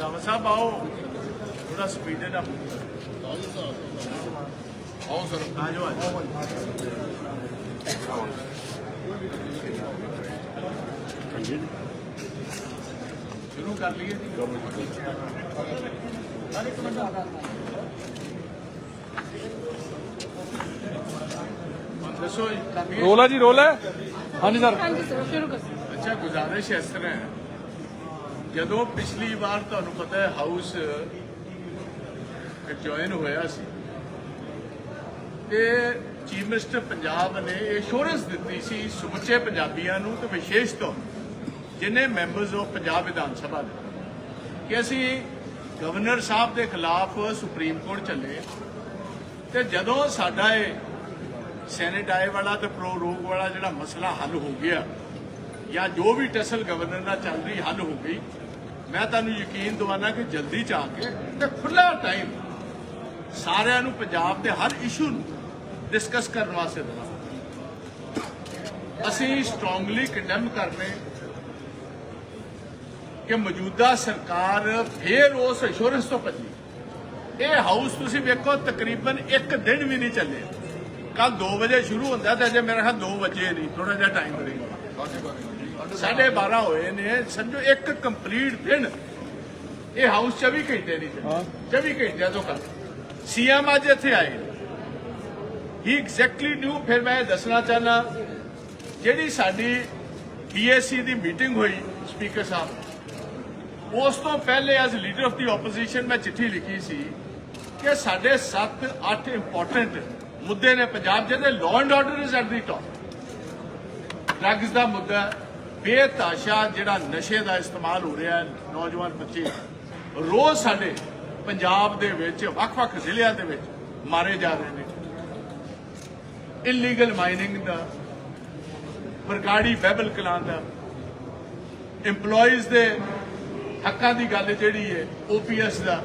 ਰਾਮ ਸਾਹਿਬ ਆਓ। ਥੋੜਾ ਸਪੀਡ ਨਾਲ। ਆਓ ਸਰ। ਆਜੋ ਆਜੋ ਸ਼ੁਰੂ ਕਰ ਲਈਏ। ਹਰ ਇੱਕ ਮਿੰਟ। ਦੱਸੋ? ਰੋਲ ਜੀ ਰੋਲ। ਹੈ ਹਾਂਜੀ ਸਰ। ਹਾਂਜੀ ਸਰ ਸ਼ੁਰੂ ਕਰ। ਅੱਛਾ ਗੁਜ਼ਾਰਿਸ਼ ਇਸ ਤਰ੍ਹਾਂ ਹੈ। ਜਦੋਂ ਪਿਛਲੀ ਵਾਰ ਤੁਹਾਨੂੰ ਪਤਾ ਹੈ ਹਾਊਸ ਜੁਆਇਨ ਹੋਇਆ ਸੀ ਤੇ ਚੀਫ ਮਿਨਿਸਟਰ ਪੰਜਾਬ ਨੇ ਐਸ਼ੋਰੈਂਸ ਦਿੱਤੀ ਸੀ ਸਮੁੱਚੇ ਪੰਜਾਬੀਆਂ ਨੂੰ ਤੇ ਵਿਸ਼ੇਸ਼ ਤੌਰ ਜਿਨੇ ਮੈਂਬਰਸ ਆਫ ਪੰਜਾਬ ਵਿਧਾਨ ਸਭਾ ਦੇ ਕਿ ਅਸੀਂ ਗਵਰਨਰ ਸਾਹਿਬ ਦੇ ਖਿਲਾਫ ਸੁਪਰੀਮ ਕੋਰਟ ਚੱਲੇ ਤੇ ਜਦੋਂ ਸਾਡਾ ਇਹ ਸੈਨੇਟਾਈ ਵਾਲਾ ਤੇ ਪ੍ਰੋ ਰੋਗ ਵਾਲਾ ਜਿਹੜਾ ਮਸਲਾ ਹੱਲ ਹੋ ਗਿਆ ਜਾਂ ਜੋ ਵੀ ਟੈਸਲ ਗਵਰਨਰ ਨਾਲ ਚੱਲ ਰਹੀ ਹੱਲ ਹੋ ਗਈ, ਮੈਂ ਤੁਹਾਨੂੰ ਯਕੀਨ ਦਿਵਾਨਾ ਕਿ ਜਲਦੀ ਚ ਆ ਕੇ ਤੇ ਖੁੱਲਾ ਟਾਈਮ ਸਾਰਿਆਂ ਨੂੰ ਪੰਜਾਬ ਦੇ ਹਰ ਇਸ਼ੂ ਨੂੰ ਡਿਸਕਸ ਕਰਨ ਵਾਸਤੇ ਦੇਣਾ ਅਸੀਂ ਸਟਰੋਂਗਲੀ ਕੰਡੈਮ ਕਰਨੇ ਕਿ ਮੌਜੂਦਾ ਸਰਕਾਰ ਫੇਰ ਉਸ ਅਸ਼ੋਰੈਂਸ ਤੋਂ ਭੱਜੀ। ਇਹ ਹਾਊਸ ਤੁਸੀਂ ਵੇਖੋ ਤਕਰੀਬਨ ਇੱਕ ਦਿਨ ਵੀ ਨਹੀਂ ਚੱਲੇ। ਕੱਲ 2 ਵਜੇ ਸ਼ੁਰੂ ਹੁੰਦਾ ਤੇ ਅਜੇ ਮੇਰੇ ਖਿਆਲ 2 ਵਜੇ ਨਹੀਂ ਥੋੜਾ ਜਿਹਾ ਟਾਈਮ ਰਹੇਗਾ ਸਾਢੇ 12 ਹੋਏ ਨੇ ਸਮਝੋ ਇੱਕ ਕੰਪਲੀਟ ਦਿਨ। ਇਹ ਹਾਊਸ 24 ਘੰਟੇ ਨਹੀਂ ਚੱਲੇ। 24 ਘੰਟਿਆਂ ਤੋਂ ਕੱਲ ਸੀਐਮ ਅੱਜ ਇੱਥੇ ਆਏ। ਹੀ ਐਗਜ਼ੈਕਟਲੀ ਨਿਊ ਫਿਰ ਮੈਂ ਦੱਸਣਾ ਚਾਹਨਾ ਜਿਹੜੀ ਸਾਡੀ ਬੀਐਸਸੀ ਦੀ ਮੀਟਿੰਗ ਹੋਈ ਸਪੀਕਰ ਸਾਹਿਬ ਉਸ ਤੋਂ ਪਹਿਲੇ as leader of the opposition ਮੈਂ ਚਿੱਠੀ ਲਿਖੀ ਸੀ ਕਿ ਸਾਡੇ 7-8 ਇੰਪੋਰਟੈਂਟ ਮੁੱਦੇ ਨੇ ਪੰਜਾਬ ਜਿਹਦੇ law and order is at the top drugs ਦਾ ਮੁੱਦਾ ਬੇਤਾਸ਼ਾ ਜਿਹੜਾ ਨਸ਼ੇ ਦਾ ਇਸਤੇਮਾਲ ਹੋ ਰਿਹਾ ਹੈ ਨੌਜਵਾਨ ਬੱਚੇ ਰੋਜ਼ ਸਾਡੇ ਪੰਜਾਬ ਦੇ ਵਿੱਚ, ਵੱਖ-ਵੱਖ ਜ਼ਿਲ੍ਹਿਆਂ ਦੇ ਵਿੱਚ ਮਾਰੇ ਜਾ ਰਹੇ ਨੇ। ਇਲੀਗਲ ਮਾਈਨਿੰਗ ਦਾ, ਬਰਗਾੜੀ ਬੈਬਲ ਕਲਾਂ ਦਾ। EMPLOYEES ਦੇ ਹੱਕਾਂ ਦੀ ਗੱਲ ਜਿਹੜੀ ਹੈ OPS ਦਾ।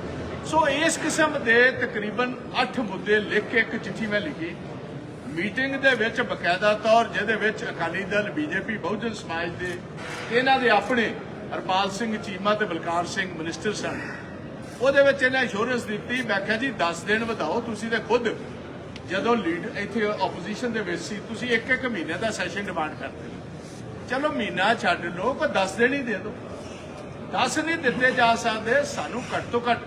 ਸੋ ਇਸ ਕਿਸਮ ਦੇ ਤਕਰੀਬਨ 8 ਮੁੱਦੇ ਲਿਖ ਕੇ ਇੱਕ ਚਿੱਠੀ ਮੈਂ ਲਿਖੀ। ਮੀਟਿੰਗ ਦੇ ਵਿੱਚ ਬਕਾਇਦਾ ਤੌਰ ਜਿਹਦੇ ਵਿੱਚ ਅਕਾਲੀ ਦਲ, ਬੀਜੇਪੀ, ਬਹੁਜਨ ਸਮਾਜ ਦੇ, ਇਹਨਾਂ ਦੇ ਆਪਣੇ ਹਰਪਾਲ ਸਿੰਘ ਚੀਮਾ ਤੇ ਬਲਕਾਰ ਸਿੰਘ ਮਿਨਿਸਟਰ ਸਨ। ਉਹਦੇ ਵਿੱਚ ਇਹਨਾਂ ਇੰਸ਼ੋਰੈਂਸ ਦਿੱਤੀ, ਮੈਂ ਕਿਹਾ ਜੀ 10 ਦਿਨ ਵਧਾਓ, ਤੁਸੀਂ ਤੇ ਖੁਦ ਜਦੋਂ ਲੀਡ ਇੱਥੇ ਆਪੋਜੀਸ਼ਨ ਦੇ ਵਿੱਚ ਸੀ, ਤੁਸੀਂ ਇੱਕ ਇੱਕ ਮਹੀਨੇ ਦਾ ਸੈਸ਼ਨ ਡਿਮਾਂਡ ਕਰਦੇ ਚਲੋ ਮਹੀਨਾ ਛੱਡ ਲਓ, ਕੋਈ 10 ਦਿਨ ਹੀ ਦੇ ਦਿਓ। 10 ਨਹੀਂ ਦਿੱਤੇ ਜਾ ਸਕਦੇ, ਸਾਨੂੰ ਘੱਟ ਤੋਂ ਘੱਟ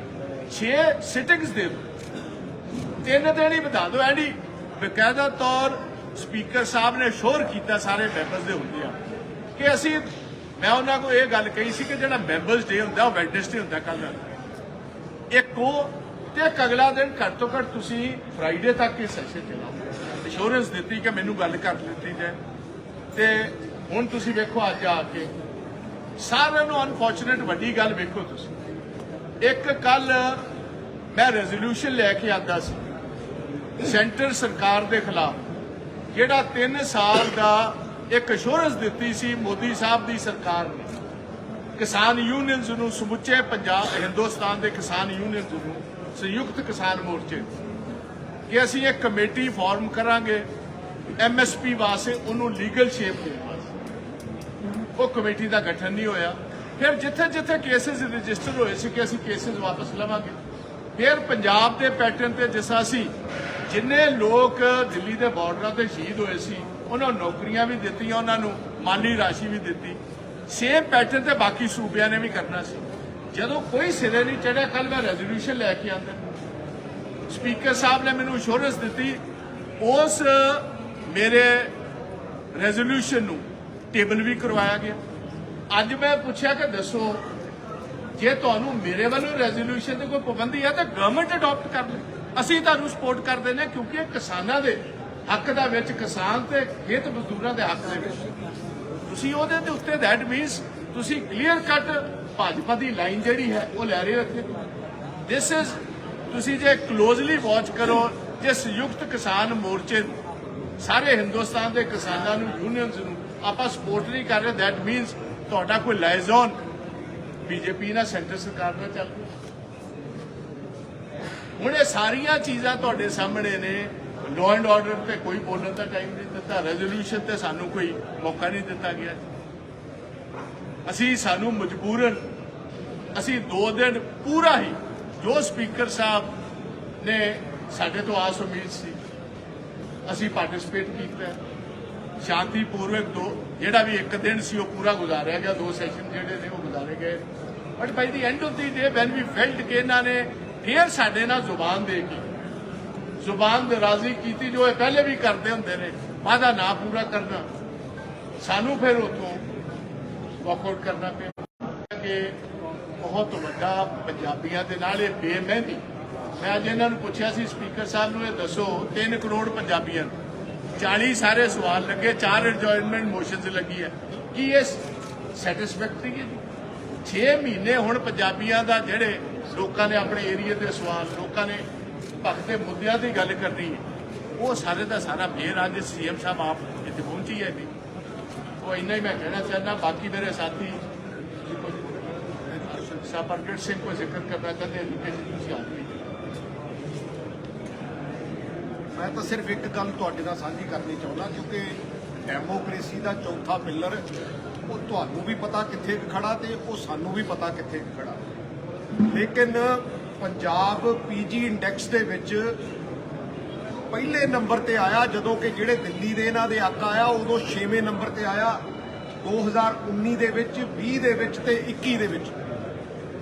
6 ਸਿਟਿੰਗਸ ਦੇ ਦਿਓ। ਤਿੰਨ ਦਿਨ ਹੀ ਵਧਾ ਦਿਓ। ਐਡੀ ਬਕਾਇਦਾ ਤੌਰ ਸਪੀਕਰ ਸਾਹਿਬ ਨੇ ਸ਼ੋਰ ਕੀਤਾ ਸਾਰੇ ਮੈਂਬਰਸ ਦੇ ਹੁੰਦੇ ਆ ਕਿ ਅਸੀਂ, ਮੈਂ ਉਹਨਾਂ ਕੋਲ ਇਹ ਗੱਲ ਕਹੀ ਸੀ ਕਿ ਜਿਹੜਾ ਮੈਂਬਰਸ ਡੇ ਹੁੰਦਾ, ਉਹ ਵੈਡਨਸਡੇ ਹੁੰਦਾ ਕੱਲ ਇੱਕ ਉਹ, ਤੇ ਇੱਕ ਅਗਲਾ ਦਿਨ ਘੱਟ ਤੋਂ ਘੱਟ ਤੁਸੀਂ ਫਰਾਈਡੇ ਤੱਕ ਇਹ ਸੈਸ਼ਨ ਚਲਾਓ। ਇੰਸ਼ੋਰੈਂਸ ਦਿੱਤੀ ਕਿ ਮੈਨੂੰ ਗੱਲ ਕਰ ਦਿੱਤੀ ਜਾਏ। ਤੇ ਹੁਣ ਤੁਸੀਂ ਵੇਖੋ ਅੱਜ ਆ ਕੇ, ਸਾਰਿਆਂ ਨੂੰ ਅਨਫੋਰਚੂਨੇਟ ਵੱਡੀ ਗੱਲ ਵੇਖੋ ਤੁਸੀਂ। ਇੱਕ ਕੱਲ ਮੈਂ ਰੈਜ਼ੋਲੂਸ਼ਨ ਲੈ ਕੇ ਆਂਦਾ ਸੀ ਸੈਂਟਰ ਸਰਕਾਰ ਦੇ ਖਿਲਾਫ, ਜਿਹੜਾ 3 ਸਾਲ ਦਾ ਇੱਕ ਅਸ਼ੋਰੈਂਸ ਦਿੱਤੀ ਸੀ ਮੋਦੀ ਸਾਹਿਬ ਦੀ ਸਰਕਾਰ ਨੇ। ਕਿਸਾਨ ਯੂਨੀਅਨਸ ਨੂੰ ਸਮੁੱਚੇ ਪੰਜਾਬ, ਹਿੰਦੁਸਤਾਨ ਦੇ ਕਿਸਾਨ ਯੂਨੀਅਨਸ ਨੂੰ ਸੰਯੁਕਤ ਕਿਸਾਨ ਮੋਰਚੇ ਕਿ ਅਸੀਂ ਇੱਕ ਕਮੇਟੀ ਫਾਰਮ ਕਰਾਂਗੇ ਐਮਐਸਪੀ ਵਾਸਤੇ ਉਹਨੂੰ ਲੀਗਲ ਸ਼ੇਪ ਦੇਣ ਵਾਸਤੇ ਉਹ ਕਮੇਟੀ ਦਾ ਗਠਨ ਨਹੀਂ ਹੋਇਆ। ਫਿਰ ਜਿੱਥੇ ਜਿੱਥੇ ਕੇਸਿਸ ਰਜਿਸਟਰ ਹੋਏ ਸੀ ਕਿ ਅਸੀਂ ਕੇਸਿਸ ਵਾਪਸ ਲਵਾਂਗੇ। ਫਿਰ ਪੰਜਾਬ ਦੇ ਪੈਟਰਨ ਤੇ ਜਿਸ ਅਸੀਂ ਜਿੰਨੇ ਲੋਕ ਦਿੱਲੀ ਦੇ ਬਾਰਡਰਾਂ ਤੇ ਸ਼ਹੀਦ ਹੋਏ ਸੀ, ਉਹਨਾਂ ਨੂੰ ਨੌਕਰੀਆਂ ਵੀ ਦਿੱਤੀਆਂ, ਉਹਨਾਂ ਨੂੰ ਮਾਲੀ ਰਾਸ਼ੀ ਵੀ ਦਿੱਤੀ। ਸੇਮ ਪੈਟਰਨ ਤੇ ਬਾਕੀ ਸੂਬਿਆਂ ਨੇ ਵੀ ਕਰਨਾ ਸੀ। ਜਦੋਂ ਕੋਈ ਸਿਰੇ ਨਹੀਂ ਚੜਿਆ ਕੱਲ ਮੈਂ ਰੈਜ਼ੋਲੂਸ਼ਨ ਲੈ ਕੇ ਆਂਦਾ। ਸਪੀਕਰ ਸਾਹਿਬ ਨੇ ਮੈਨੂੰ ਅਸ਼ੋਰੈਂਸ ਦਿੱਤੀ, ਉਸ ਮੇਰੇ ਰੈਜ਼ੋਲੂਸ਼ਨ ਨੂੰ ਟੇਬਲ ਵੀ ਕਰਵਾਇਆ ਗਿਆ। ਅੱਜ ਮੈਂ ਪੁੱਛਿਆ ਕਿ ਦੱਸੋ, ਜੇ ਤੁਹਾਨੂੰ ਮੇਰੇ ਵੱਲੋਂ ਰੈਜ਼ੋਲੂਸ਼ਨ ਤੇ ਕੋਈ ਪਾਬੰਦੀ ਹੈ ਤਾਂ ਗਵਰਨਮੈਂਟ ਅਡਾਪਟ ਕਰ ਲੈ ਅਸੀਂ ਤੁਹਾਨੂੰ ਸਪੋਰਟ ਕਰਦੇ ਨੇ ਕਿਉਂਕਿ ਇਹ ਕਿਸਾਨਾਂ ਦੇ ਹੱਕ ਦਾ ਵਿੱਚ, ਕਿਸਾਨ ਤੇ ਖੇਤ ਮਜ਼ਦੂਰਾਂ ਦੇ ਹੱਕ ਦੇ ਵਿੱਚ। ਤੁਸੀਂ ਉਹਦੇ ਦੇ ਉੱਤੇ ਦੈਟ ਮੀਨਸ ਤੁਸੀਂ ਕਲੀਅਰ ਕੱਟ ਭਾਜਪਾ ਦੀ ਲਾਈਨ ਜਿਹੜੀ ਹੈ, ਉਹ ਲੈ ਰਹੇ ਹੋ ਇੱਥੇ। ਦਿਸ ਇਜ਼ ਤੁਸੀਂ ਜੇ ਕਲੋਜ਼ਲੀ ਵਾਚ ਕਰੋ ਜੇ ਸੰਯੁਕਤ ਕਿਸਾਨ ਮੋਰਚੇ ਨੂੰ, ਸਾਰੇ ਹਿੰਦੁਸਤਾਨ ਦੇ ਕਿਸਾਨਾਂ ਨੂੰ ਯੂਨੀਅਨਸ ਨੂੰ ਆਪਾਂ ਸਪੋਰਟ ਨਹੀਂ ਕਰ ਰਹੇ ਦੈਟ ਮੀਨਸ ਤੁਹਾਡਾ ਕੋਈ ਲਾਇਜ਼ਨ ਬੀਜੇਪੀ ਨਾਲ ਸੈਂਟਰ ਸਰਕਾਰ ਨਾਲ ਚੱਲ ਰਿਹਾ ਹੁਣ ਇਹ ਸਾਰੀਆਂ ਚੀਜ਼ਾਂ ਤੁਹਾਡੇ ਸਾਹਮਣੇ ਨੇ। ਲਾਅ ਐਂਡ ਆਰਡਰ ਤੇ ਕੋਈ ਬੋਲਣ ਦਾ ਟਾਈਮ ਨਹੀਂ ਦਿੱਤਾ। ਦਿੱਤਾ ਰੈਜ਼ੋਲੂਸ਼ਨ ਤੇ ਸਾਨੂੰ ਕੋਈ ਮੌਕਾ ਨਹੀਂ ਦਿੱਤਾ ਗਿਆ। ਅਸੀਂ ਸਾਨੂੰ ਮਜਬੂਰਨ, ਅਸੀਂ ਦੋ ਦਿਨ ਪੂਰਾ ਹੀ ਜੋ ਸਪੀਕਰ ਸਾਹਿਬ ਨੇ ਸਾਡੇ ਤੋਂ ਆਸ ਉਮੀਦ ਸੀ, ਅਸੀਂ ਪਾਰਟਿਸਿਪੇਟ ਕੀਤਾ। ਸ਼ਾਂਤੀਪੂਰਵਕ ਦੋ, ਜਿਹੜਾ ਵੀ ਇੱਕ ਦਿਨ ਸੀ ਉਹ ਪੂਰਾ ਗੁਜ਼ਾਰਿਆ ਗਿਆ, ਦੋ ਸੈਸ਼ਨ ਜਿਹੜੇ ਨੇ ਉਹ ਗੁਜ਼ਾਰੇ ਗਏ। But by the end of the day when we felt ਕਿ ਇਹਨਾਂ ਨੇ ਫੇਰ ਸਾਡੇ ਨਾਲ ਜ਼ੁਬਾਨ ਦੇ ਕੇ, ਜ਼ੁਬਾਨ ਦਰਾਜ਼ੀ ਕੀਤੀ, ਜੋ ਇਹ ਪਹਿਲੇ ਵੀ ਕਰਦੇ ਹੁੰਦੇ ਨੇ ਵਾਦਾ ਨਾ ਪੂਰਾ ਕਰਨਾ, ਸਾਨੂੰ ਫਿਰ ਉਥੋਂ ਵਾਕਆਊਟ ਕਰਨਾ ਪਿਆ। ਕਿ ਬਹੁਤ ਵੱਡਾ ਪੰਜਾਬੀਆਂ ਦੇ ਨਾਲ ਇਹ ਬੇਮਹਿੰਦੀ। ਮੈਂ ਅੱਜ ਇਹਨਾਂ ਨੂੰ ਪੁੱਛਿਆ ਸੀ ਸਪੀਕਰ ਸਾਹਿਬ ਨੂੰ ਇਹ ਦੱਸੋ 3 ਕਰੋੜ ਪੰਜਾਬੀਆਂ ਨੂੰ 40 ਸਾਰੇ ਸਵਾਲ ਲੱਗੇ, ਚਾਰ ਐਡਜੋਇਨਮੈਂਟ ਮੋਸ਼ਨਸ ਲੱਗੀ ਹੈ। ਕੀ ਇਹ ਸੈਟੀਸਫੈਕਟਰੀ ਹੈ 6 ਮਹੀਨੇ ਹੁਣ ਪੰਜਾਬੀਆਂ ਦਾ ਜਿਹੜੇ ਲੋਕਾਂ ਨੇ ਆਪਣੇ ਏਰੀਆ ਦੇ ਸਵਾਲ, ਲੋਕਾਂ ਨੇ ਭਖਤ ਦੇ ਮੁੱਦਿਆਂ ਦੀ ਗੱਲ ਕਰਨੀ ਹੈ, ਉਹ ਸਾਰੇ ਦਾ ਸਾਰਾ ਫੇਰ ਅੱਜ ਸੀਐਮ ਸਾਹਿਬ ਆਪ ਇੱਥੇ ਪਹੁੰਚੀ ਹੈ ਜੀ। ਉਹ ਇੰਨਾ ਹੀ ਮੈਂ ਕਹਿਣਾ ਚਾਹੁੰਦਾ, ਬਾਕੀ ਮੇਰੇ ਸਾਥੀ ਸਾਹਿਬ ਪ੍ਰਗਟ ਸਿੰਘ ਕੋ ਜ਼ਿਕਰ ਕਰਨਾ ਚਾਹੁੰਦੇ ਹਨ ਤੁਸੀਂ ਆਦਮੀ ਮੈਂ ਤਾਂ ਸਿਰਫ ਇੱਕ ਗੱਲ ਤੁਹਾਡੇ ਨਾਲ ਸਾਂਝੀ ਕਰਨੀ ਚਾਹੁੰਦਾ, ਕਿਉਂਕਿ ਡੈਮੋਕ੍ਰੇਸੀ ਦਾ ਚੌਥਾ ਪਿੱਲਰ ਉਹ ਤੁਹਾਨੂੰ ਵੀ ਪਤਾ ਕਿੱਥੇ ਕੁ ਖੜਾ ਤੇ ਉਹ ਸਾਨੂੰ ਵੀ ਪਤਾ ਕਿੱਥੇ ਕੁ ਖੜਾ। ਲੇਕਿਨ ਪੰਜਾਬ ਪੀਜੀ ਇੰਡੈਕਸ ਦੇ ਵਿੱਚ ਪਹਿਲੇ ਨੰਬਰ ਤੇ ਆਇਆ, ਜਦੋਂ ਕਿ ਜਿਹੜੇ ਦਿੱਲੀ ਦੇ ਇਹਨਾਂ ਦੇ ਆਕਾ ਆਇਆ, ਉਦੋਂ 6ਵੇਂ ਨੰਬਰ ਤੇ ਆਇਆ। 2019 ਦੇ ਵਿੱਚ 20 ਦੇ ਵਿੱਚ ਤੇ 21 ਦੇ ਵਿੱਚ।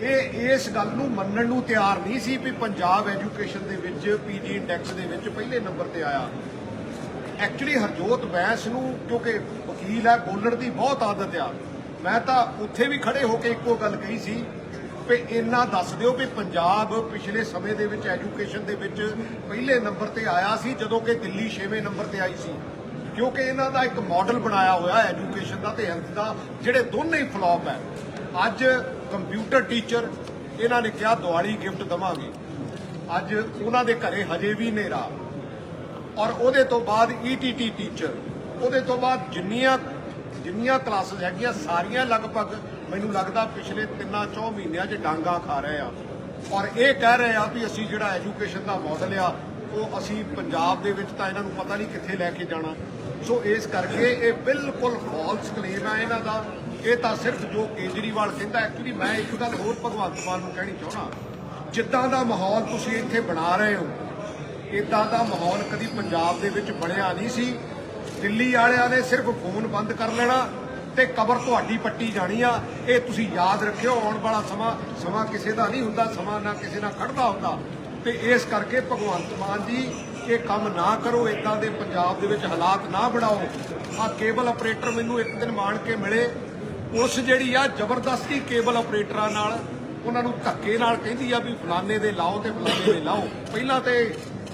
ਇਹ, ਇਸ ਗੱਲ ਨੂੰ ਮੰਨਣ ਨੂੰ ਤਿਆਰ ਨਹੀਂ ਸੀ ਵੀ ਪੰਜਾਬ ਐਜੂਕੇਸ਼ਨ ਦੇ ਵਿੱਚ ਪੀਜੀ ਇੰਡੈਕਸ ਦੇ ਵਿੱਚ ਪਹਿਲੇ ਨੰਬਰ ਤੇ ਆਇਆ। ਐਕਚੁਅਲੀ ਹਰਜੋਤ ਬੈਂਸ ਨੂੰ, ਕਿਉਂਕਿ ਵਕੀਲ ਹੈ, ਬੋਲਣ ਦੀ ਬਹੁਤ ਆਦਤ ਆ। ਮੈਂ ਤਾਂ ਉੱਥੇ ਵੀ ਖੜੇ ਹੋ ਕੇ ਇੱਕੋ ਗੱਲ ਕਹੀ ਸੀ ਵੀ ਇੰਨਾ ਦੱਸ ਦਿਓ ਵੀ ਪੰਜਾਬ ਪਿਛਲੇ ਸਮੇਂ ਦੇ ਵਿੱਚ ਐਜੂਕੇਸ਼ਨ ਦੇ ਵਿੱਚ ਪਹਿਲੇ ਨੰਬਰ ਤੇ ਆਇਆ ਸੀ, ਜਦੋਂ ਕਿ ਦਿੱਲੀ 6ਵੇਂ ਨੰਬਰ ਤੇ ਆਈ ਸੀ। ਕਿਉਂਕਿ ਇਹਨਾਂ ਦਾ ਇੱਕ ਮਾਡਲ ਬਣਾਇਆ ਹੋਇਆ ਐਜੂਕੇਸ਼ਨ ਦਾ ਤੇ ਹੈਲਥ ਦਾ, ਜਿਹੜੇ ਦੋਨੇ ਹੀ ਫਲॉप ਹੈ। ਅੱਜ ਕੰਪਿਊਟਰ ਟੀਚਰ, ਇਹਨਾਂ ਨੇ ਕਿਹਾ, ਦਿਵਾਲੀ ਗਿਫਟ ਦਵਾਂਗੇ। ਅੱਜ ਉਹਨਾਂ ਦੇ ਘਰੇ ਹਜੇ ਵੀ ਹਨੇਰਾ। ਔਰ ਉਹਦੇ ਤੋਂ ਬਾਅਦ ਈਟੀਟੀ ਟੀਚਰ ਉਹਦੇ ਤੋਂ ਬਾਅਦ ਜਿੰਨੀਆਂ ਜਿੰਨੀਆਂ ਕਲਾਸਿਸ ਹੈਗੀਆਂ, ਸਾਰੀਆਂ ਲਗਭਗ ਮੈਨੂੰ ਲੱਗਦਾ ਪਿਛਲੇ 3-4 ਮਹੀਨਿਆਂ 'ਚ ਡਾਂਗਾ ਖਾ ਰਹੇ ਆ। ਔਰ ਇਹ ਕਹਿ ਰਹੇ ਆ ਵੀ ਅਸੀਂ ਜਿਹੜਾ ਐਜੂਕੇਸ਼ਨ ਦਾ ਮਾਡਲ ਆ, ਉਹ ਅਸੀਂ ਪੰਜਾਬ ਦੇ ਵਿੱਚ ਤਾਂ ਇਹਨਾਂ ਨੂੰ ਪਤਾ ਨਹੀਂ ਕਿੱਥੇ ਲੈ ਕੇ ਜਾਣਾ। ਸੋ ਇਸ ਕਰਕੇ ਇਹ ਬਿਲਕੁਲ ਫਾਲਸ ਕਲੇਮ ਆ ਇਹਨਾਂ ਦਾ। ਇਹ ਤਾਂ ਸਿਰਫ ਜੋ ਕੇਜਰੀਵਾਲ ਕਹਿੰਦਾ, ਐਕਚੁਅਲੀ ਮੈਂ ਇੱਕ ਗੱਲ ਹੋਰ ਭਗਵੰਤ ਮਾਨ ਨੂੰ ਕਹਿਣੀ ਚਾਹਣਾ ਜਿੱਦਾਂ ਦਾ ਮਾਹੌਲ ਤੁਸੀਂ ਇੱਥੇ ਬਣਾ ਰਹੇ ਹੋ ਇਦਾਂ ਦਾ ਮਾਹੌਲ ਕਦੀ ਪੰਜਾਬ ਦੇ ਵਿੱਚ ਬਣਿਆ ਨਹੀਂ ਸੀ। ਦਿੱਲੀ ਵਾਲਿਆਂ ਨੇ ਸਿਰਫ ਫੋਨ ਬੰਦ ਕਰ ਲੈਣਾ ਤੇ ਕਬਰ ਤੁਹਾਡੀ ਪੱਟੀ ਜਾਣੀ ਆ। ਇਹ ਤੁਸੀਂ ਯਾਦ ਰੱਖਿਓ, ਆਉਣ ਵਾਲਾ ਸਮਾਂ ਸਮਾਂ ਕਿਸੇ ਦਾ ਨਹੀਂ ਹੁੰਦਾ, ਸਮਾਂ ਨਾ ਕਿਸੇ ਨਾਲ ਖੜਦਾ ਹੁੰਦਾ। ਤੇ ਇਸ ਕਰਕੇ ਭਗਵੰਤ ਮਾਨ ਜੀ, ਇਹ ਕੰਮ ਨਾ ਕਰੋ ਇਦਾਂ ਦੇ ਪੰਜਾਬ ਦੇ ਵਿੱਚ ਹਾਲਾਤ ਨਾ ਬਣਾਓ। ਆ ਕੇਬਲ ਆਪਰੇਟਰ ਮੈਨੂੰ ਇੱਕ ਦਿਨ ਮਾਣ ਕੇ ਮਿਲੇ। ਪੁਲਿਸ ਜਿਹੜੀ ਆ ਜ਼ਬਰਦਸਤੀ ਕੇਬਲ ਆਪਰੇਟਰਾਂ ਨਾਲ ਉਹਨਾਂ ਨੂੰ ਧੱਕੇ ਨਾਲ ਕਹਿੰਦੀ ਆ ਵੀ ਫਲਾਣੇ ਦੇ ਲਾਓ ਤੇ ਫਲਾਣੇ ਦੇ ਲਾਓ। ਪਹਿਲਾਂ ਤੇ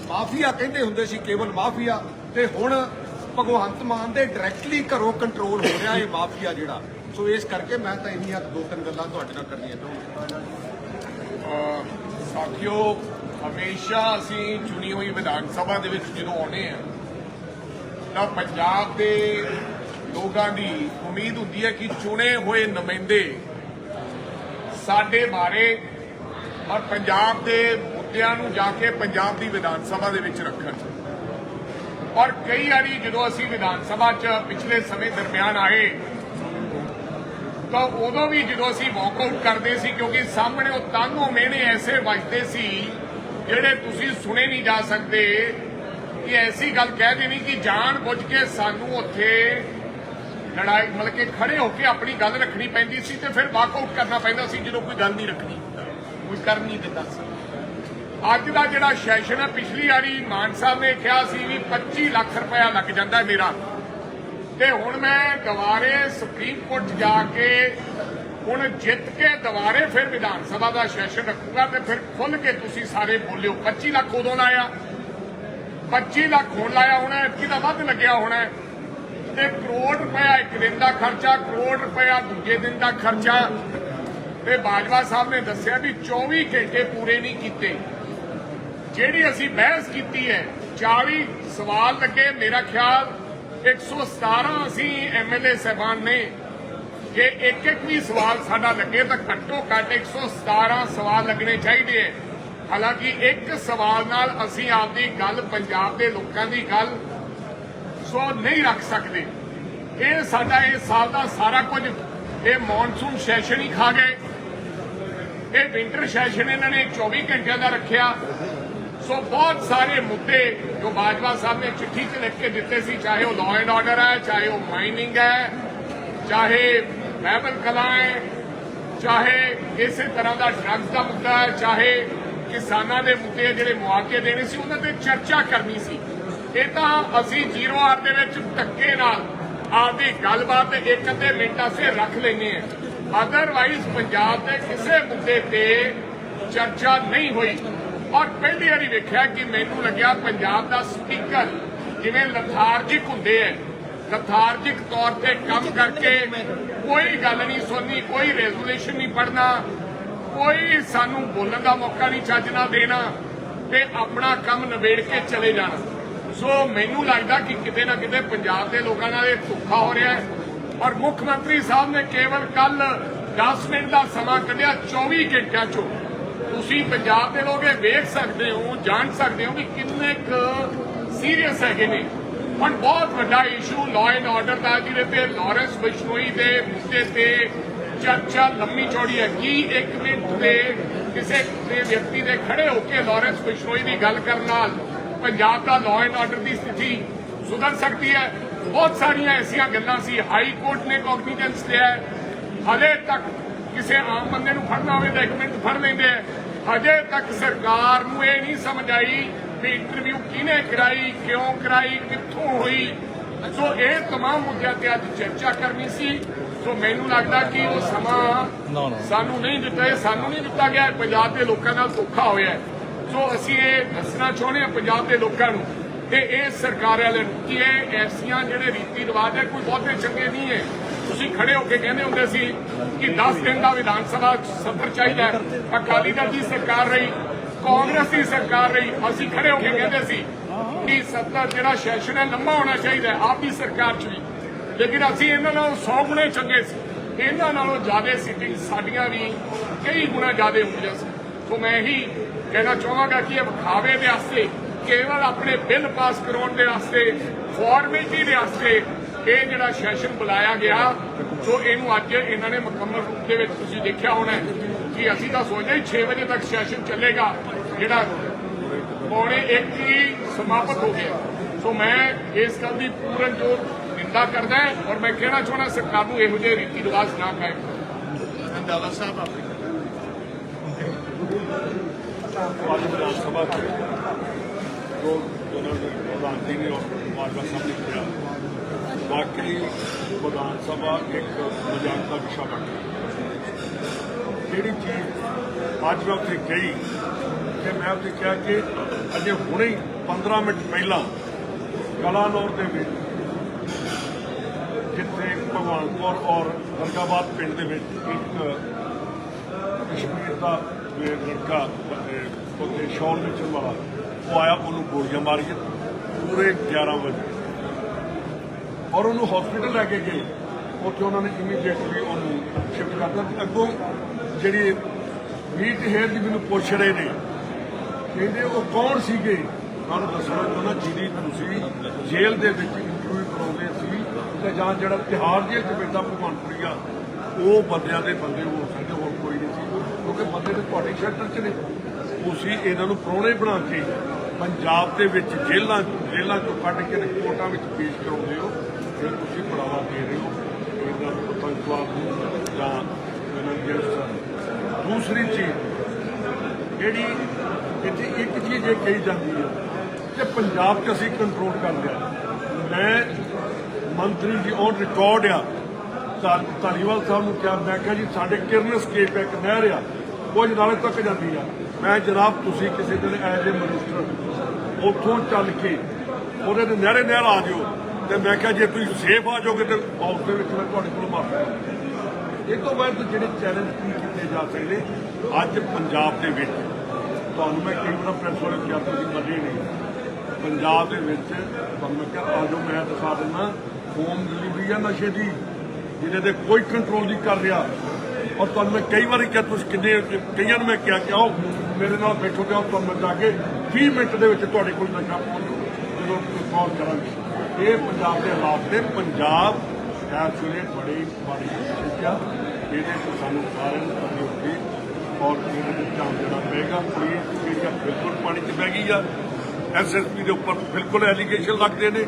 ਮਾਫੀਆ ਕਹਿੰਦੇ ਹੁੰਦੇ ਸੀ ਕੇਵਲ ਮਾਫੀਆ। ਤੇ ਹੁਣ ਭਗਵੰਤ ਮਾਨ ਦੇ ਡਾਇਰੈਕਟਲੀ ਘਰੋਂ ਕੰਟਰੋਲ ਹੋ ਰਿਹਾ ਇਹ ਮਾਫੀਆ ਜਿਹੜਾ। ਸੋ ਇਸ ਕਰਕੇ ਮੈਂ ਤਾਂ ਇੰਨੀਆਂ ਦੋ ਤਿੰਨ ਗੱਲਾਂ ਤੁਹਾਡੇ ਨਾਲ ਕਰਨੀਆਂ ਚਾਹੁੰਦਾ। ਸਾਥੀਓ, ਹਮੇਸ਼ਾ ਅਸੀਂ ਚੁਣੀ ਹੋਈ ਵਿਧਾਨ ਸਭਾ ਦੇ ਵਿੱਚ ਜਦੋਂ ਆਉਨੇ ਆ ਤਾਂ ਪੰਜਾਬ ਦੇ ਲੋਕਾਂ ਦੀ ਉਮੀਦ ਹੁੰਦੀ ਹੈ ਕਿ ਚੁਣੇ ਹੋਏ ਨੁਮਾਇੰਦੇ ਸਾਡੇ ਬਾਰੇ ਔਰ ਪੰਜਾਬ ਦੇ ਮੁੱਦਿਆਂ ਨੂੰ ਜਾ ਕੇ ਪੰਜਾਬ ਦੀ ਵਿਧਾਨ ਸਭਾ ਦੇ ਵਿੱਚ ਰੱਖਣ। ਔਰ ਕਈ ਵਾਰੀ ਜਦੋਂ ਅਸੀਂ ਵਿਧਾਨ ਸਭਾ 'ਚ ਪਿਛਲੇ ਸਮੇਂ ਦਰਮਿਆਨ ਆਏ, ਤਾਂ ਉਦੋਂ ਵੀ ਜਦੋਂ ਅਸੀਂ ਵਾਕਆਊਟ ਕਰਦੇ ਸੀ, ਕਿਉਂਕਿ ਸਾਹਮਣੇ ਉਹ ਤਾਂਗੋ ਮੇਨੇ ਐਸੇ ਵੱਜਦੇ ਸੀ ਜਿਹੜੇ ਤੁਸੀਂ ਸੁਣੇ ਨਹੀਂ ਜਾ ਸਕਦੇ, ਕਿ ਐਸੀ ਗੱਲ ਕਹਿ ਦੇਣੀ ਕਿ ਜਾਣ ਬੁੱਝ ਕੇ ਸਾਨੂੰ ਉੱਥੇ ਲੜਾਈ ਮਤਲਬ ਕਿ ਖੜੇ ਹੋ ਕੇ ਆਪਣੀ ਗੱਲ ਰੱਖਣੀ ਪੈਂਦੀ ਸੀ ਤੇ ਫਿਰ ਵਾਕਆਊਟ ਕਰਨਾ ਪੈਂਦਾ ਸੀ ਜਦੋਂ ਕੋਈ ਗੱਲ ਨਹੀਂ ਰੱਖਣੀ ਕੋਈ ਕਰ ਨਹੀਂ ਦਿੰਦਾ ਸੀ। ਅੱਜ ਦਾ ਜਿਹੜਾ ਸੈਸ਼ਨ ਹੈ, ਪਿਛਲੀ ਵਾਰੀ ਮਾਨ ਸਾਹਿਬ ਨੇ ਕਿਹਾ ਸੀ ਵੀ 25 ਲੱਖ ਰੁਪਇਆ ਲੱਗ ਜਾਂਦਾ ਮੇਰਾ। ਤੇ ਹੁਣ ਮੈਂ ਦੁਬਾਰੇ ਸੁਪਰੀਮ ਕੋਰਟ 'ਚ ਜਾ ਕੇ ਹੁਣ ਜਿੱਤ ਕੇ ਦੁਬਾਰੇ ਫਿਰ ਵਿਧਾਨ ਸਭਾ ਦਾ ਸੈਸ਼ਨ ਰੱਖੂਗਾ ਤੇ ਫਿਰ ਖੁੱਲ ਕੇ ਤੁਸੀਂ ਸਾਰੇ ਬੋਲਿਓ 25 ਲੱਖ ਉਦੋਂ ਲਾਇਆ। 25 ਲੱਖ ਹੁਣ ਲਾਇਆ ਹੋਣਾ, ਐਤਕੀ ਦਾ ਵੱਧ ਲੱਗਿਆ ਹੋਣਾ। ਤੇ ਕਰੋੜ ਰੁਪਇਆ ਇੱਕ ਦਿਨ ਦਾ ਖਰਚਾ, ਕਰੋੜ ਰੁਪਇਆ ਦੂਜੇ ਦਿਨ ਦਾ ਖਰਚਾ। ਤੇ ਬਾਜਵਾ ਸਾਹਿਬ ਨੇ ਦੱਸਿਆ ਵੀ 24 ਘੰਟੇ ਪੂਰੇ ਨਹੀਂ ਕੀਤੇ। ਜਿਹੜੀ ਅਸੀਂ ਬਹਿਸ ਕੀਤੀ ਹੈ 40 ਸਵਾਲ ਲੱਗੇ ਮੇਰਾ ਖਿਆਲ 117 ਅਸੀਂ ਐਮਐਲਏ ਸਹਿਬਾਨ ਨੇ। ਜੇ ਇੱਕ ਇੱਕ ਵੀ ਸਵਾਲ ਸਾਡਾ ਲੱਗੇ ਤਾਂ ਘੱਟੋ ਘੱਟ 117 ਸਵਾਲ ਲੱਗਣੇ ਚਾਹੀਦੇ ਹੈ। ਹਾਲਾਂਕਿ ਇੱਕ ਸਵਾਲ ਨਾਲ ਅਸੀਂ ਆਪਦੀ ਗੱਲ, ਪੰਜਾਬ ਦੇ ਲੋਕਾਂ ਦੀ ਗੱਲ ਸੋ ਨਹੀਂ ਰੱਖ ਸਕਦੇ। ਇਹ ਸਾਡਾ ਇਸ ਸਾਲ ਦਾ ਸਾਰਾ ਕੁਝ, ਇਹ ਮੌਨਸੂਨ ਸੈਸ਼ਨ ਹੀ ਖਾ ਗਏ। ਇਹ ਵਿੰਟਰ ਸੈਸ਼ਨ ਇਹਨਾਂ ਨੇ 24 ਘੰਟਿਆਂ ਦਾ ਰੱਖਿਆ। ਸੋ ਬਹੁਤ ਸਾਰੇ ਮੁੱਦੇ ਜੋ ਬਾਜਵਾ ਸਾਹਿਬ ਨੇ ਚਿੱਠੀ 'ਚ ਲਿਖ ਕੇ ਦਿੱਤੇ ਸੀ, ਚਾਹੇ ਉਹ ਲਾਅ ਐਂਡ ਆਰਡਰ ਹੈ, ਚਾਹੇ ਉਹ ਮਾਈਨਿੰਗ ਹੈ, ਚਾਹੇ ਬਹਿਬਲ ਕਲਾ ਹੈ, ਚਾਹੇ ਇਸੇ ਤਰ੍ਹਾਂ ਦਾ ਡਰੱਗਸ ਦਾ ਮੁੱਦਾ ਹੈ, ਚਾਹੇ ਕਿਸਾਨਾਂ ਦੇ ਮੁੱਦੇ ਜਿਹੜੇ ਮੁਆਵਜ਼ੇ ਦੇਣੇ ਸੀ, ਉਹਨਾਂ ਤੇ ਚਰਚਾ ਕਰਨੀ ਸੀ। ਇਹ ਤਾਂ ਅਸੀਂ ਜ਼ੀਰੋ ਆਰ ਦੇ ਵਿੱਚ ਧੱਕੇ ਨਾਲ ਆਪਦੀ ਗੱਲਬਾਤ ਇੱਕ ਅੱਧੇ ਮਿੰਟ ਵਾਸਤੇ ਰੱਖ ਲੈਨੇ ਆ ਅਦਰਵਾਈਜ਼ ਪੰਜਾਬ ਦੇ ਕਿਸੇ ਮੁੱਦੇ ਤੇ ਚਰਚਾ ਨਹੀਂ ਹੋਈ। ਔਰ ਪਹਿਲੀ ਵਾਰੀ ਵੇਖਿਆ ਕਿ ਮੈਨੂੰ ਲੱਗਿਆ ਪੰਜਾਬ ਦਾ ਸਪੀਕਰ ਜਿਵੇਂ ਲਥਾਰਜਿਕ ਹੁੰਦੇ ਐ ਲਥਾਰਜਿਕ ਤੌਰ ਤੇ ਕੰਮ ਕਰਕੇ ਕੋਈ ਗੱਲ ਨਹੀਂ ਸੁਣਨੀ, ਕੋਈ ਰੈਜ਼ੋਲੂਸ਼ਨ ਨਹੀਂ ਪੜਨਾ ਕੋਈ ਸਾਨੂੰ ਬੋਲਣ ਦਾ ਮੌਕਾ ਨਹੀਂ ਚੱਜ ਨਾਲ ਦੇਣਾ ਤੇ ਆਪਣਾ ਕੰਮ ਨਿਬੇੜ ਕੇ ਚਲੇ ਜਾਣਾ। ਸੋ ਮੈਨੂੰ ਲੱਗਦਾ ਕਿ ਕਿਤੇ ਨਾ ਕਿਤੇ ਪੰਜਾਬ ਦੇ ਲੋਕਾਂ ਨਾਲ ਇਹ ਧੋਖਾ ਹੋ ਰਿਹਾ ਹੈ। ਔਰ ਮੁੱਖ ਮੰਤਰੀ ਸਾਹਿਬ ਨੇ ਕੇਵਲ ਕੱਲ 10 ਮਿੰਟ ਦਾ ਸਮਾਂ ਕੱਢਿਆ 24 ਘੰਟਿਆਂ ਚੋਂ। ਤੁਸੀਂ ਪੰਜਾਬ ਦੇ ਲੋਕ ਇਹ ਵੇਖ ਸਕਦੇ ਹੋ, ਜਾਣ ਸਕਦੇ ਹੋ ਕਿ ਕਿੰਨੇ ਕੁ ਸੀਰੀਅਸ ਹੈਗੇ ਨੇ। ਹੁਣ ਬਹੁਤ ਵੱਡਾ ਇਸ਼ੂ ਲਾਅ ਐਂਡ ਆਰਡਰ ਦਾ, ਜਿਹਦੇ ਤੇ ਲਾਰੈਂਸ ਬਿਸ਼ਨੋਈ ਦੇ ਮੁੱਦੇ ਤੇ ਚਰਚਾ ਲੰਮੀ ਚੌੜੀ ਹੈ। ਕੀ ਇੱਕ ਮਿੰਟ ਦੇ ਕਿਸੇ ਵਿਅਕਤੀ ਦੇ ਖੜੇ ਹੋ ਕੇ ਲਾਰੈਂਸ ਬਿਸ਼ਨੋਈ ਦੀ ਗੱਲ ਕਰਨ ਨਾਲ ਪੰਜਾਬ ਦਾ ਲਾਅ ਐਂਡ ਆਰਡਰ ਦੀ ਸਥਿਤੀ ਸੁਧਰ ਸਕਦੀ ਹੈ ਬਹੁਤ ਸਾਰੀਆਂ ਐਸੀਆਂ ਗੱਲਾਂ ਸੀ ਹਾਈ ਕੋਰਟ ਨੇ ਕੌਗਨੀਜੈਂਸ ਲਿਆ ਹੈ। ਹਲੇ ਤੱਕ ਕਿਸੇ ਆਮ ਬੰਦੇ ਨੂੰ ਫੜਨਾ ਹੋਵੇ ਤਾਂ ਇੱਕ ਮਿੰਟ ਫੜ ਲੈਂਦੇ ਆ ਹਜੇ ਤੱਕ ਸਰਕਾਰ ਨੂੰ ਇਹ ਨਹੀਂ ਸਮਝ ਆਈ ਵੀ ਇੰਟਰਵਿਊ ਕਿਹਨੇ ਕਰਾਈ ਕਿਉਂ ਕਰਾਈ ਕਿੱਥੋਂ ਹੋਈ ਸੋ ਇਹ तमाम ਮੁੱਦਿਆਂ ਤੇ ਅੱਜ ਚਰਚਾ ਕਰਨੀ ਸੀ ਸੋ ਮੈਨੂੰ ਲੱਗਦਾ ਕਿ ਉਹ ਸਮਾਂ ਸਾਨੂੰ ਨਹੀਂ ਦਿੱਤਾ ਇਹ ਸਾਨੂੰ ਨਹੀਂ ਦਿੱਤਾ ਗਿਆ ਇਹ ਪੰਜਾਬ ਦੇ ਲੋਕਾਂ ਨਾਲ ਧੋਖਾ ਹੋਇਆ ਹੈ। ਸੋ ਅਸੀਂ ਇਹ ਦੱਸਣਾ ਚਾਹੁੰਦੇ ਹਾਂ ਪੰਜਾਬ ਦੇ ਲੋਕਾਂ ਨੂੰ ਤੇ ਇਹ ਸਰਕਾਰ ਵਾਲਿਆਂ ਨੂੰ ਕਿ ਇਹ ਐਸੀਆਂ ਜਿਹੜੇ ਰੀਤੀ ਰਿਵਾਜ ਹੈ, ਕੋਈ ਬਹੁਤੇ ਚੰਗੇ ਨਹੀਂ ਹੈ। ਤੁਸੀਂ ਖੜੇ ਹੋ ਕੇ ਕਹਿੰਦੇ ਹੁੰਦੇ ਸੀ ਕਿ 10 ਦਿਨ ਦਾ ਵਿਧਾਨ ਸਭਾ ਸੱਤਰ ਚਾਹੀਦਾ ਅਕਾਲੀ ਦਲ ਦੀ ਸਰਕਾਰ ਰਹੀ, ਕਾਂਗਰਸ ਦੀ ਸਰਕਾਰ ਰਹੀ, ਅਸੀਂ ਖੜੇ ਹੋ ਕੇ ਕਹਿੰਦੇ ਸੀ ਕਿ ਸੱਤਾ ਜਿਹੜਾ ਸੈਸ਼ਨ ਹੈ, ਲੰਮਾ ਹੋਣਾ ਚਾਹੀਦਾ ਆਪ ਦੀ ਸਰਕਾਰ ਚ ਵੀ। ਲੇਕਿਨ ਅਸੀਂ ਇਹਨਾਂ ਨਾਲੋਂ 100 ਗੁਣੇ ਚੰਗੇ ਸੀ। ਇਹਨਾਂ ਨਾਲੋਂ ਜ਼ਿਆਦਾ ਸੀਟਿੰਗ ਸਾਡੀਆਂ ਵੀ ਕਈ ਗੁਣਾ ਜ਼ਿਆਦਾ ਹੁੰਦੀਆਂ ਸੀ। ਸੋ ਮੈਂ ਹੀ ਕਹਿਣਾ ਚਾਹਾਂਗਾ ਕਿ ਇਹ ਵਿਖਾਵੇ ਦੇ ਵਾਸਤੇ, ਕੇਵਲ ਆਪਣੇ ਬਿੱਲ ਪਾਸ ਕਰਾਉਣ ਦੇ ਵਾਸਤੇ, ਫਾਰਮੈਲਿਟੀ ਦੇ ਵਾਸਤੇ ਇਹ ਜਿਹੜਾ ਸੈਸ਼ਨ ਬੁਲਾਇਆ ਗਿਆ ਸੋ ਇਹਨੂੰ ਅੱਜ ਇਹਨਾਂ ਨੇ ਮੁਕੰਮਲ ਰੂਪ ਦੇ ਵਿੱਚ ਤੁਸੀਂ ਦੇਖਿਆ ਹੋਣਾ ਕਿ ਅਸੀਂ ਤਾਂ ਸੋਚਦੇ 6 ਵਜੇ ਤੱਕ ਸੈਸ਼ਨ ਚੱਲੇਗਾ, ਜਿਹੜਾ ਪੌਣੇ ਇੱਕ ਹੀ ਸਮਾਪਤ ਹੋ ਗਿਆ। ਸੋ ਮੈਂ ਇਸ ਗੱਲ ਦੀ ਪੂਰਨ ਜੋਰ ਨਿੰਦਾ ਕਰਦਾ ਔਰ ਮੈਂ ਕਹਿਣਾ ਚਾਹੁੰਦਾ ਸਰਕਾਰ ਨੂੰ ਇਹੋ ਜਿਹੇ ਰੀਤੀ ਰਿਵਾਜ ਨਾ ਕਾਇਮ ਕਰੋ। ਰੰਦਾਵਾ ਸਾਹਿਬ ਆਪਣੀ ਅੱਜ ਵਿਧਾਨ ਸਭਾ ਚ ਜੋ ਜਨਰਲ ਪ੍ਰਧਾਨ ਜੀ ਨੇ ਮਾਜਵਾ ਸਾਹਿਬ ਨੇ ਕਿਹਾ, ਵਾਕਈ ਵਿਧਾਨ ਸਭਾ ਇੱਕ ਮਜ਼ਾਕ ਦਾ ਵਿਸ਼ਾ ਬਣ ਗਿਆ। ਜਿਹੜੀ ਚੀਜ਼ ਅੱਜ ਮੈਂ ਉੱਥੇ ਗਈ ਕਿ ਮੈਂ ਉੱਥੇ ਕਿਹਾ ਕਿ ਅਜੇ ਹੁਣੇ ਹੀ 15 ਮਿੰਟ ਪਹਿਲਾਂ ਕਲਾਨੌਰ ਦੇ ਵਿੱਚ ਜਿੱਥੇ ਭਗਵਾਨਪੁਰ ਔਰ ਗਰਗਾਬਾਦ ਪਿੰਡ ਦੇ ਵਿੱਚ ਇੱਕ ਕਸ਼ਮੀਰ ਦਾ ਲੜਕਾ ਉੱਥੇ ਸ਼ੌਲ ਵੇਚਣ ਵਾਲਾ ਉਹ ਆਇਆ, ਉਹਨੂੰ ਗੋਲੀਆਂ ਮਾਰੀਆਂ ਪੂਰੇ 11 ਵਜੇ। ਔਰ ਉਹਨੂੰ ਹਸਪੀਟਲ ਲੈ ਕੇ ਗਏ। ਉੱਥੇ ਉਹਨਾਂ ਨੇ ਇਮੀਡੀਏਟਲੀ ਉਹਨੂੰ ਸ਼ਿਫਟ ਕਰਤਾ ਅੱਗੋਂ ਜਿਹੜੀ ਮੀਟ ਹੇਅਰ ਦੀ ਮੈਨੂੰ ਪੁੱਛ ਰਹੇ ਨੇ, ਕਹਿੰਦੇ ਉਹ ਕੌਣ ਸੀਗੇ? ਤੁਹਾਨੂੰ ਦੱਸਣਾ ਚਾਹੁੰਦਾ ਜਿਹਦੀ ਤੁਸੀਂ ਜੇਲ੍ਹ ਦੇ ਵਿੱਚ ਇੰਟਰਵਿਊ ਕਰਾਉਂਦੇ ਸੀ ਤੇ ਜਾਂ ਜਿਹੜਾ ਤਿਹਾੜ ਜੇਲ੍ਹ 'ਚ ਬੈਠਾ ਭਗਵਾਨਪੁਰੀਆ ਉਹ ਬੰਦਿਆਂ ਦੇ ਬੰਦੇ ਹੋ ਸਕਦੇ, ਹੋਰ ਕੋਈ ਨਹੀਂ ਸੀ, ਕਿਉਂਕਿ ਬੰਦੇ ਤੇ ਤੁਹਾਡੇ ਸ਼ੈਲਟਰ 'ਚ ਨੇ। ਤੁਸੀਂ ਇਹਨਾਂ ਨੂੰ ਪ੍ਰਾਹੁਣੇ ਬਣਾ ਕੇ ਪੰਜਾਬ ਦੇ ਵਿੱਚ ਜੇਲ੍ਹਾਂ ਜੇਲ੍ਹਾਂ ਚੋਂ ਕੱਢ ਕੇ ਤੇ ਕੋਰਟਾਂ ਵਿੱਚ ਪੇਸ਼ ਕਰਾਉਂਦੇ ਹੋ, ਫਿਰ ਤੁਸੀਂ ਬੜਾਵਾ ਦੇ ਰਹੇ ਹੋ। ਇਹਨਾਂ ਨੂੰ ਆਤੰਕਵਾਦ ਨੂੰ ਜਾਂ ਇਹਨਾਂ ਦੀ ਦੂਸਰੀ ਚੀਜ਼, ਜਿਹੜੀ ਇੱਥੇ ਇੱਕ ਚੀਜ਼ ਇਹ ਕਹੀ ਜਾਂਦੀ ਹੈ ਕਿ ਪੰਜਾਬ 'ਚ ਅਸੀਂ ਕੰਟਰੋਲ ਕਰ ਲਿਆ। ਮੈਂ ਮੰਤਰੀ ਜੀ ਔਨ ਰਿਕਾਰਡ ਆ। ਧਾ- ਧਾਲੀਵਾਲ ਸਾਹਿਬ ਨੂੰ ਕਿਹਾ, ਮੈਂ ਕਿਹਾ ਜੀ, ਸਾਡੇ ਕਿਰਨ ਸਕੇਪ ਇੱਕ ਨਹਿਰ ਆ। ਉਹ ਜਨਾਲੇ ਤੱਕ ਜਾਂਦੀ ਆ। ਮੈਂ ਜਨਾਬ, ਤੁਸੀਂ ਕਿਸੇ ਦਿਨ ਐਜ਼ ਏ ਮਨਿਸਟਰ ਉੱਥੋਂ ਚੱਲ ਕੇ ਉਹਦੇ ਤੇ ਨਹਿਰੇ ਨਹਿਰ ਆ ਜਿਓ ਤੇ ਮੈਂ ਕਿਹਾ ਜੇ ਤੁਸੀਂ ਸੇਫ ਆ ਜਾਓਗੇ ਤੇ ਹਾਊਸ ਦੇ ਵਿੱਚ ਮੈਂ ਤੁਹਾਡੇ ਕੋਲ ਮਾਫੀ ਇਹ ਤੋਂ ਬਾਅਦ ਜਿਹੜੇ ਚੈਲੰਜ ਕੀ ਕੀਤੇ ਜਾ ਸਕਦੇ ਅੱਜ ਪੰਜਾਬ ਦੇ ਵਿੱਚ ਤੁਹਾਨੂੰ ਮੈਂ ਕਈ ਵਾਰ ਪ੍ਰੈਸ ਵਾਲੇ ਕਿਹਾ ਤੁਸੀਂ ਮੰਨੇ ਨਹੀਂ ਪੰਜਾਬ ਦੇ ਵਿੱਚ ਤੁਹਾਨੂੰ ਮੈਂ ਕਿਹਾ, ਆ ਜਾਓ, ਮੈਂ ਦਿਖਾ ਦਿੰਦਾ ਹੋਮ ਡਿਲੀਵਰੀ ਆ ਨਸ਼ੇ ਦੀ, ਜਿਹਦੇ ਤੇ ਕੋਈ ਕੰਟਰੋਲ ਨਹੀਂ ਕਰ ਰਿਹਾ। ਔਰ ਤੁਹਾਨੂੰ ਮੈਂ ਕਈ ਵਾਰੀ ਕਿਹਾ, ਤੁਸੀਂ ਕਿੰਨੇ, ਕਈਆਂ ਨੂੰ ਮੈਂ ਕਿਹਾ ਕਿ ਆਓ ਮੇਰੇ ਨਾਲ ਬੈਠੋ ਤੇ ਆਓ ਤੁਹਾਨੂੰ ਮੈਂ ਜਾ ਕੇ 20 ਮਿੰਟ ਦੇ ਵਿੱਚ ਤੁਹਾਡੇ ਕੋਲ ਨਸ਼ਾ ਪਹੁੰਚੂ ਜਦੋਂ ਕਾਲ ਕਰਾਂਗੇ। ਇਹ ਪੰਜਾਬ ਦੇ ਹਾਲਾਤ ਨੇ। ਪੰਜਾਬ ਇਸ ਵੇਲੇ ਬੜੀ ਮਾੜੀ ਸਥਿਤੀ ਆ ਇਹਦੇ ਤੋਂ ਸਾਨੂੰ ਸਾਰਿਆਂ ਨੂੰ ਅੱਗੇ ਹੋ ਔਰ ਇਹਦੇ ਵਿੱਚ ਧਿਆਨ ਪਏਗਾ। ਪੁਲਿਸ ਜਿਹੜੀ ਬਿਲਕੁਲ ਪਾਣੀ 'ਚ ਬਹਿ ਗਈ ਆ। ਐਸਐਸਪੀ ਦੇ ਉੱਪਰ ਬਿਲਕੁਲ ਐਲੀਗੇਸ਼ਨ ਲੱਗਦੇ ਨੇ।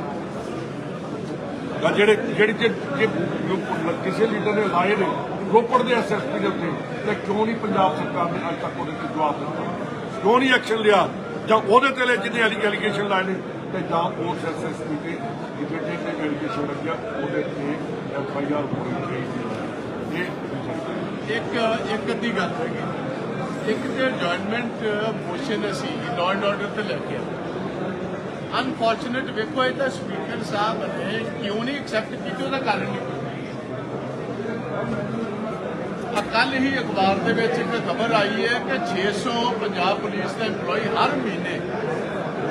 ਆ ਜਿਹੜੇ, ਜਿਹੜੀ ਜੇ ਕਿਸੇ ਲੀਡਰ ਨੇ ਲਾਏ ਨੇ ਰੋਪੜ ਦੇ ਐਸਐਸਪੀ ਦੇ ਉੱਤੇ ਤੇ ਕਿਉਂ ਨਹੀਂ ਪੰਜਾਬ ਸਰਕਾਰ ਨੇ ਅੱਜ ਤੱਕ ਉਹਦੇ ਤੇ ਜਵਾਬ ਦਿੱਤਾ? ਕਿਉਂ ਨਹੀਂ ਐਕਸ਼ਨ ਲਿਆ? ਜਾਂ ਉਹਦੇ ਤੇ ਲੈ ਐਲੀਗੇਸ਼ਨ ਲਾਏ ਨੇ ਤੇ ਜਾਂ ਉਸ ਐਸਐਸਪੀ ਤੇ ਜਿਹੜੇ ਤੇ ਐਲੀਗੇਸ਼ਨ ਲੱਗਿਆ, ਉਹਦੇ ਤੇ ਐਫ ਹੋਣੀ ਚਾਹੀਦੀ ਇਹ ਇੱਕ ਇੱਕ ਅੱਧੀ ਗੱਲ ਹੈਗੀ। ਇੱਕ ਤੇ ਜੁਆਇਨਮੈਂਟ ਮੋਸ਼ਨ ਅਸੀਂ ਲਾਅ ਐਂਡ ਆਰਡਰ ਤੇ ਲੈ ਕੇ ਅਨਫੋਰਚੂਨੇਟ ਵੇਖੋ, ਇਹ ਤਾਂ ਸਪੀਕਰ ਸਾਹਿਬ ਨੇ ਕਿਉਂ ਨਹੀਂ ਐਕਸੈਪਟ ਕੀਤੀ, ਉਹਦਾ ਕਾਰਨ ਨਹੀਂ। ਕੱਲ ਹੀ ਅਖਬਾਰ ਦੇ ਵਿੱਚ ਇੱਕ ਖਬਰ ਆਈ ਹੈ ਕਿ 600 ਪੰਜਾਬ ਪੁਲਿਸ ਦੇ EMPLOYE ਹਰ ਮਹੀਨੇ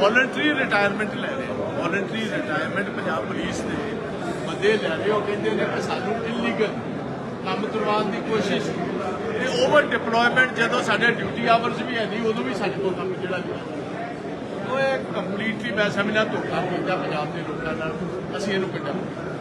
ਵੋਲੰਟਰੀ ਰਿਟਾਇਰਮੈਂਟ ਲੈ ਰਹੇ ਵੋਲੰਟਰੀ ਰਿਟਾਇਰਮੈਂਟ ਪੰਜਾਬ ਪੁਲਿਸ ਦੇ ਬੰਦੇ ਲੈ ਰਹੇ। ਉਹ ਕਹਿੰਦੇ ਨੇ ਕਿ ਸਾਨੂੰ ਇਲੀਗਲ ਕੰਮ ਕਰਵਾਉਣ ਦੀ ਕੋਸ਼ਿਸ਼ ਤੇ ਓਵਰ ਡਿਪਲੋਇਮੈਂਟ ਜਦੋਂ ਸਾਡੇ ਡਿਊਟੀ ਆਵਰਸ ਵੀ ਹੈ ਨਹੀਂ ਉਦੋਂ ਵੀ ਸਾਡੇ ਕੋਲ ਕੰਮ ਜਿਹੜਾ ਨਹੀਂ ਉਹ ਇਹ ਕੰਪਲੀਟਲੀ ਮੈਂ ਸਮਝਣਾ ਧੋਖਾ ਕੀਤਾ ਪੰਜਾਬ ਦੇ ਲੋਕਾਂ ਨਾਲ। ਅਸੀਂ ਇਹਨੂੰ ਕੱਢਾਂਗੇ